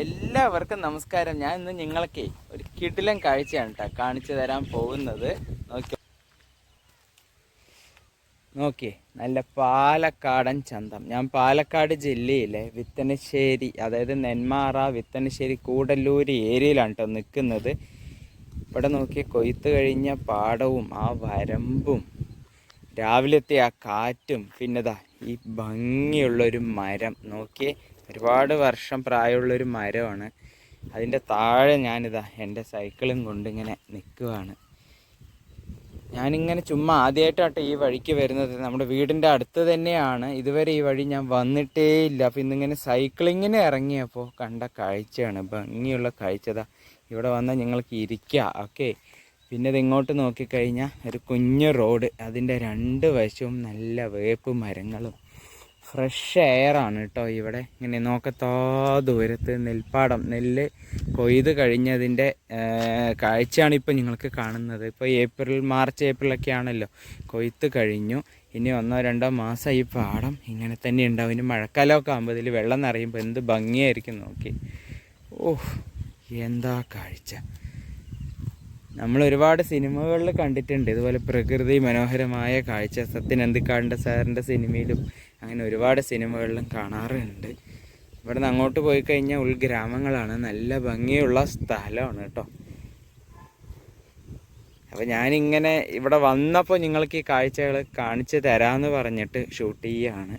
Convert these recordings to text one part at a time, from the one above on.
എല്ലാവർക്കും നമസ്കാരം. ഞാൻ ഇന്ന് നിങ്ങളൊക്കെ ഒരു കിടിലൻ കാഴ്ചയാണ് കേട്ടോ കാണിച്ചു തരാൻ പോകുന്നത്. നോക്കി നോക്കിയേ നല്ല പാലക്കാടൻ ചന്തം. ഞാൻ പാലക്കാട് ജില്ലയിലെ വിത്തനശ്ശേരി അതായത് നെന്മാറ വിത്തനശ്ശേരി കൂടല്ലൂർ ഏരിയയിലാണ് കേട്ടോ നിൽക്കുന്നത്. ഇവിടെ നോക്കി കൊയ്ത്ത് കഴിഞ്ഞ പാടവും ആ വരമ്പും രാവിലത്തെ ആ കാറ്റും പിന്നെതാ ഈ ഭംഗിയുള്ളൊരു മരം. നോക്കിയേ ഒരുപാട് വർഷം പ്രായമുള്ളൊരു മരമാണ്. അതിന്റെ താഴെ ഞാനിതാ എന്റെ സൈക്കിളും കൊണ്ട് ഇങ്ങനെ നിൽക്കുവാണ്. ഞാനിങ്ങനെ ചുമ്മാ ആദ്യമായിട്ടാട്ടോ ഈ വഴിക്ക് വരുന്നത്. നമ്മുടെ വീടിന്റെ അടുത്ത് തന്നെയാണ്. ഇതുവരെ ഈ വഴി ഞാൻ വന്നിട്ടേ ഇല്ല. അപ്പം ഇന്നിങ്ങനെ സൈക്ലിങ്ങിന് ഇറങ്ങിയപ്പോൾ കണ്ട കാഴ്ചയാണ്. ഭംഗിയുള്ള കാഴ്ചതാ ഇവിടെ വന്നാൽ ഞങ്ങൾക്ക് ഇരിക്കുക ഓക്കെ. പിന്നെ ഇത് ഇങ്ങോട്ട് നോക്കിക്കഴിഞ്ഞാൽ ഒരു കുഞ്ഞു റോഡ്. അതിന്റെ രണ്ട് വശവും നല്ല വേപ്പ് മരങ്ങളും. ഫ്രഷ് എയറാണ് കേട്ടോ ഇവിടെ. ഇങ്ങനെ നോക്കത്താ ദൂരത്ത് നെൽപ്പാടം നെല്ല് കൊയ്ത് കഴിഞ്ഞതിന്റെ കാഴ്ചയാണ് ഇപ്പോൾ നിങ്ങൾക്ക് കാണുന്നത്. ഇപ്പോൾ ഏപ്രിൽ മാർച്ച് ഏപ്രിലൊക്കെ ആണല്ലോ കൊയ്ത്ത് കഴിഞ്ഞു. ഇനി ഒന്നോ രണ്ടോ മാസം ഈ പാടം ഇങ്ങനെ തന്നെ ഉണ്ടാവും. ഇനി മഴക്കാലമൊക്കെ ആകുമ്പോൾ ഇതിൽ വെള്ളം നിറയുമ്പോൾ എന്ത് ഭംഗിയായിരിക്കും നോക്കി. ഓഹ് എന്താ കാഴ്ച. നമ്മൾ ഒരുപാട് സിനിമകളിൽ കണ്ടിട്ടുണ്ട്. ഇതുപോലെ പ്രകൃതി മനോഹരമായ കാഴ്ച എന്തിക്കാണ്ട സാറിന്റെ സിനിമയിലും അങ്ങനെ ഒരുപാട് സിനിമകളിലും കാണാറുണ്ട്. ഇവിടെ നിന്ന് അങ്ങോട്ട് പോയി കഴിഞ്ഞാൽ ഉൾഗ്രാമങ്ങളാണ്. നല്ല ഭംഗിയുള്ള സ്ഥലമാണ് കേട്ടോ. അപ്പോൾ ഞാനിങ്ങനെ ഇവിടെ വന്നപ്പോൾ നിങ്ങൾക്ക് ഈ കാഴ്ചകൾ കാണിച്ചു തരാമെന്ന് പറഞ്ഞിട്ട് ഷൂട്ട് ചെയ്യുകയാണ്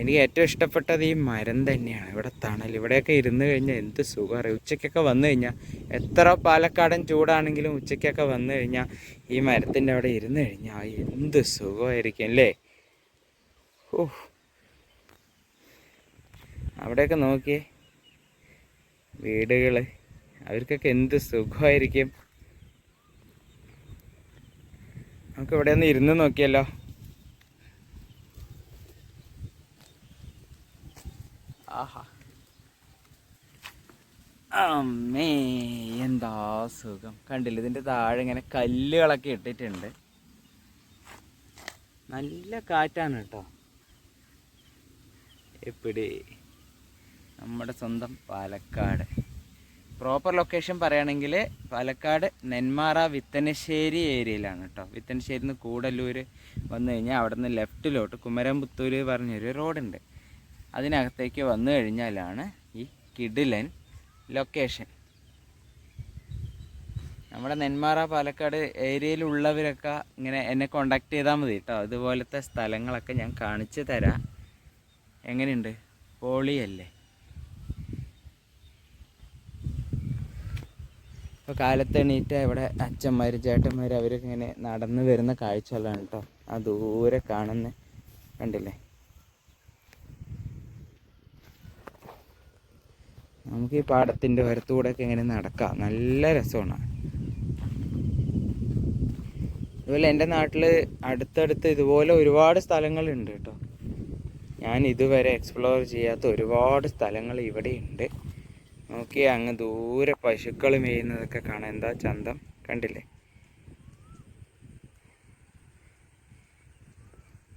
എനിക്ക് ഏറ്റവും ഇഷ്ടപ്പെട്ടത് ഈ മരം തന്നെയാണ്. ഇവിടെ തണൽ ഇവിടെയൊക്കെ ഇരുന്ന് കഴിഞ്ഞാൽ എന്ത് സുഖം ഉച്ചയ്ക്കൊക്കെ വന്നു കഴിഞ്ഞാൽ എത്ര പാലക്കാടൻ ചൂടാണെങ്കിലും ഉച്ചയ്ക്കൊക്കെ വന്നു കഴിഞ്ഞാൽ ഈ മരത്തിന്റെ അവിടെ ഇരുന്ന് കഴിഞ്ഞാൽ എന്ത് സുഖമായിരിക്കും അല്ലേ? ഓ അവിടെയൊക്കെ നോക്കിയേ. വീടുകൾ അവർക്കൊക്കെ എന്ത് സുഖമായിരിക്കും? നമുക്ക് ഇവിടെ ഒന്ന് ഇരുന്ന് നോക്കിയല്ലോ. ആഹാ. അമ്മേ എന്താ സുഖം. കണ്ടില്ല ഇതിന്റെ താഴെ ഇങ്ങനെ കല്ലുകളൊക്കെ ഇട്ടിട്ടുണ്ട്. നല്ല കാറ്റാണ് കേട്ടോ. എപ്പിടി? നമ്മുടെ സ്വന്തം പാലക്കാട്. പ്രോപ്പർ ലൊക്കേഷൻ പറയുകയാണെങ്കിൽ പാലക്കാട് നെന്മാറ വിത്തനശ്ശേരി ഏരിയയിലാണ് കേട്ടോ. വിത്തനശ്ശേരിന്ന് കൂടല്ലൂർ വന്നു കഴിഞ്ഞാൽ അവിടെ നിന്ന് ലെഫ്റ്റിലോട്ട് കുമരംപുത്തൂർ പറഞ്ഞൊരു റോഡുണ്ട് അതിനകത്തേക്ക് വന്നു കഴിഞ്ഞാലാണ് ഈ കിഡിലൻ ലൊക്കേഷൻ നമ്മുടെ നെന്മാറ പാലക്കാട് ഏരിയയിലുള്ളവരൊക്കെ ഇങ്ങനെ എന്നെ കോണ്ടാക്ട് ചെയ്താൽ മതി കേട്ടോ ഇതുപോലത്തെ സ്ഥലങ്ങളൊക്കെ ഞാൻ കാണിച്ചു തരാം. എങ്ങനെയുണ്ട്? പോളിയല്ലേ? ഇപ്പോൾ കാലത്തെണീറ്റ് ഇവിടെ അച്ഛന്മാർ ചേട്ടന്മാർ അവരൊക്കെ ഇങ്ങനെ നടന്നു വരുന്ന കാഴ്ചകളാണ് കേട്ടോ ആ ദൂരെ കാണുന്ന. കണ്ടില്ലേ? നമുക്ക് ഈ പാടത്തിന്റെ ഓരത്തൂടെയൊക്കെ ഇങ്ങനെ നടക്കാം. നല്ല രസമാണ്. അതുപോലെ എന്റെ നാട്ടിൽ അടുത്തടുത്ത് ഇതുപോലെ ഒരുപാട് സ്ഥലങ്ങളുണ്ട് കേട്ടോ. ഞാൻ ഇതുവരെ എക്സ്പ്ലോർ ചെയ്യാത്ത ഒരുപാട് സ്ഥലങ്ങൾ ഇവിടെയുണ്ട്. നോക്കി അങ്ങ് ദൂരെ പശുക്കൾ മേയുന്നതൊക്കെ കാണാം. എന്താ ചന്തം? കണ്ടില്ലേ?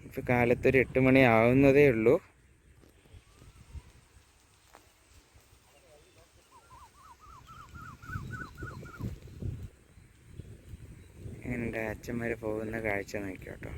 ഇപ്പം കാലത്തൊരു എട്ട് മണി ആവുന്നതേ ഉള്ളൂ. എങ്ങനെയുണ്ട് അച്ഛന്മാർ പോകുന്ന കാഴ്ച നോക്കിയോട്ടോ.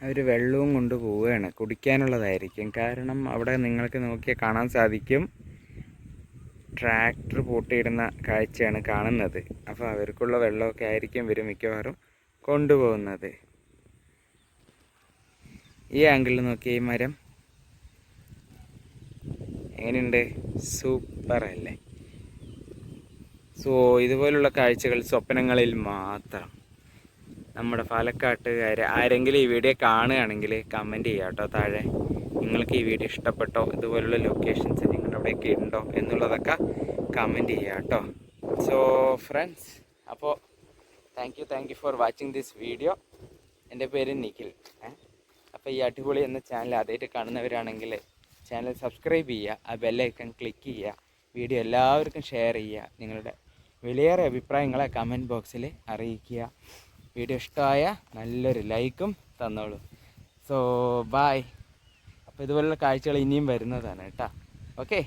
അവർ വെള്ളവും കൊണ്ട് പോവുകയാണ്. കുടിക്കാനുള്ളതായിരിക്കും. കാരണം അവിടെ നിങ്ങൾക്ക് നോക്കിയാൽ കാണാൻ സാധിക്കും. ട്രാക്ടർ പൂട്ടിയിടുന്ന കാഴ്ചയാണ് കാണുന്നത്. അപ്പോൾ അവർക്കുള്ള വെള്ളമൊക്കെ ആയിരിക്കും ഇവർ മിക്കവാറും കൊണ്ടുപോകുന്നത്. ഈ ആംഗിളിൽ നോക്കിയ ഈ മരം. എങ്ങനെയുണ്ട്? സൂപ്പർ അല്ലേ? സോ ഇതുപോലുള്ള കാഴ്ചകൾ സ്വപ്നങ്ങളിൽ മാത്രം. നമ്മുടെ പാലക്കാട്ടുകാർ ആരെങ്കിലും ഈ വീഡിയോ കാണുകയാണെങ്കിൽ കമന്റ് ചെയ്യാം കേട്ടോ താഴെ നിങ്ങൾക്ക് ഈ വീഡിയോ ഇഷ്ടപ്പെട്ടോ? ഇതുപോലുള്ള ലൊക്കേഷൻസ് അവിടെയൊക്കെ ഉണ്ടോ എന്നുള്ളതൊക്കെ കമന്റ് ചെയ്യുക കേട്ടോ. സോ ഫ്രണ്ട്സ് അപ്പോൾ thank you thank you for watching this video എന്റെ പേര് നിഖിൽ അപ്പോൾ ഈ അടിപൊളി എന്ന ചാനൽ ആദ്യമായിട്ട് കാണുന്നവരാണെങ്കിൽ ചാനൽ സബ്സ്ക്രൈബ് ചെയ്യുക ആ ബെല്ലൈക്കൺ ക്ലിക്ക് ചെയ്യുക വീഡിയോ എല്ലാവർക്കും ഷെയർ ചെയ്യുക നിങ്ങളുടെ വിലയേറെ അഭിപ്രായങ്ങളെ കമന്റ് ബോക്സിൽ അറിയിക്കുക. വീഡിയോ ഇഷ്ടമായ നല്ലൊരു ലൈക്കും തന്നോളൂ. സോ ബായ് അപ്പോൾ ഇതുപോലുള്ള കാഴ്ചകൾ ഇനിയും വരുന്നതാണ് കേട്ടോ. ഓക്കെ